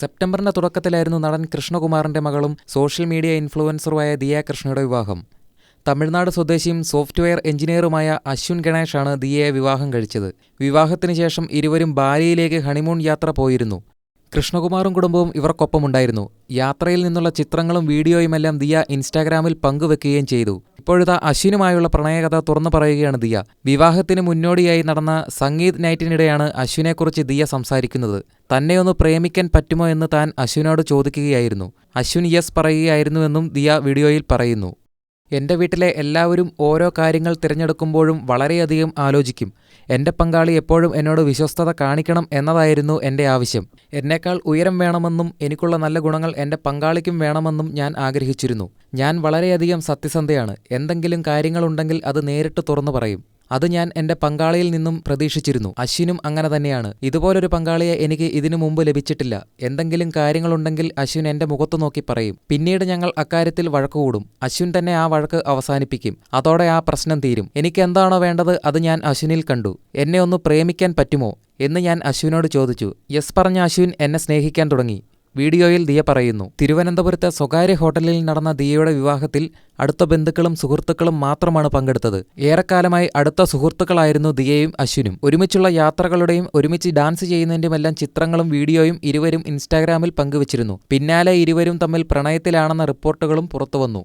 സെപ്റ്റംബറിന്റെ തുടക്കത്തിലായിരുന്നു നടൻ കൃഷ്ണകുമാറിന്റെ മകളും social media ഇൻഫ്ലുവൻസറുമായ Diya കൃഷ്ണയുടെ വിവാഹം. തമിഴ്നാട് സ്വദേശിയും സോഫ്റ്റ്വെയർ എഞ്ചിനീയറുമായ അശ്വിൻ ഗണേഷാണ് ദിയയെ വിവാഹം കഴിച്ചത്. വിവാഹത്തിന് ശേഷം ഇരുവരും ബാലിയിലേക്ക് ഹണിമൂൺ യാത്ര പോയിരുന്നു. കൃഷ്ണകുമാറും കുടുംബവും ഇവർക്കൊപ്പമുണ്ടായിരുന്നു. യാത്രയിൽ നിന്നുള്ള ചിത്രങ്ങളും വീഡിയോയുമെല്ലാം ദിയ ഇൻസ്റ്റാഗ്രാമിൽ പങ്കുവെക്കുകയും ചെയ്തു. ഇപ്പോഴത്തെ അശ്വിനുമായുള്ള പ്രണയകഥ തുറന്നു പറയുകയാണ് ദിയ. വിവാഹത്തിന് മുന്നോടിയായി നടന്ന സംഗീത് നൈറ്റിനിടെയാണ് അശ്വിനെക്കുറിച്ച് ദിയ സംസാരിക്കുന്നത്. തന്നെ ഒന്ന് പ്രേമിക്കാൻ പറ്റുമോ എന്ന് താൻ അശ്വിനോട് ചോദിക്കുകയായിരുന്നു. അശ്വിൻ യെസ് പറയുകയായിരുന്നുവെന്നും ദിയ വീഡിയോയിൽ പറയുന്നു. എന്റെ വീട്ടിലെ എല്ലാവരും ഓരോ കാര്യങ്ങൾ തിരഞ്ഞെടുക്കുമ്പോഴും വളരെയധികം ആലോചിക്കും. എന്റെ പങ്കാളി എപ്പോഴും എന്നോട് വിശ്വസ്തത കാണിക്കണം എന്നതായിരുന്നു എന്റെ ആവശ്യം. എന്നേക്കാൾ ഉയരം വേണമെന്നും എനിക്കുള്ള നല്ല ഗുണങ്ങൾ എന്റെ പങ്കാളിക്കും വേണമെന്നും ഞാൻ ആഗ്രഹിച്ചിരുന്നു. ഞാൻ വളരെയധികം സത്യസന്ധയാണ്. എന്തെങ്കിലും കാര്യങ്ങളുണ്ടെങ്കിൽ അത് നേരിട്ട് തുറന്നു പറയും. അത് ഞാൻ എന്റെ പങ്കാളിയിൽ നിന്നും പ്രതീക്ഷിച്ചിരുന്നു. അശ്വിനും അങ്ങനെ തന്നെയാണ്. ഇതുപോലൊരു പങ്കാളിയെ എനിക്ക് ഇതിനു മുമ്പ് ലഭിച്ചിട്ടില്ല. എന്തെങ്കിലും കാര്യങ്ങളുണ്ടെങ്കിൽ അശ്വിൻ എന്റെ മുഖത്തു നോക്കി പറയും. പിന്നീട് ഞങ്ങൾ അക്കാര്യത്തിൽ വഴക്കുകൂടും അശ്വിൻ തന്നെ ആ വഴക്ക് അവസാനിപ്പിക്കും. അതോടെ ആ പ്രശ്നം തീരും. എനിക്ക് എന്താണോ വേണ്ടത് അത് ഞാൻ അശ്വിനിൽ കണ്ടു. എന്നെ ഒന്ന് പ്രേമിക്കാൻ പറ്റുമോ? എന്ന് ഞാൻ അശ്വിനോട് ചോദിച്ചു. യെസ് പറഞ്ഞ അശ്വിൻ എന്നെ സ്നേഹിക്കാൻ തുടങ്ങി. വീഡിയോയിൽ ദിയ പറയുന്നു. തിരുവനന്തപുരത്തെ സ്വകാര്യ ഹോട്ടലിൽ നടന്ന ദിയയുടെ വിവാഹത്തിൽ അടുത്ത ബന്ധുക്കളും സുഹൃത്തുക്കളും മാത്രമാണ് പങ്കെടുത്തത്. ഏറെക്കാലമായി അടുത്ത സുഹൃത്തുക്കളായിരുന്നു ദിയയും അശ്വിനും. ഒരുമിച്ചുള്ള യാത്രകളുടെയും ഒരുമിച്ച് ഡാൻസ് ചെയ്യുന്നതിന്റെയുമെല്ലാം ചിത്രങ്ങളും വീഡിയോയും ഇരുവരും ഇൻസ്റ്റാഗ്രാമിൽ പങ്കുവച്ചിരുന്നു. പിന്നാലെ ഇരുവരും തമ്മിൽ പ്രണയത്തിലാണെന്ന റിപ്പോർട്ടുകളും പുറത്തുവന്നു.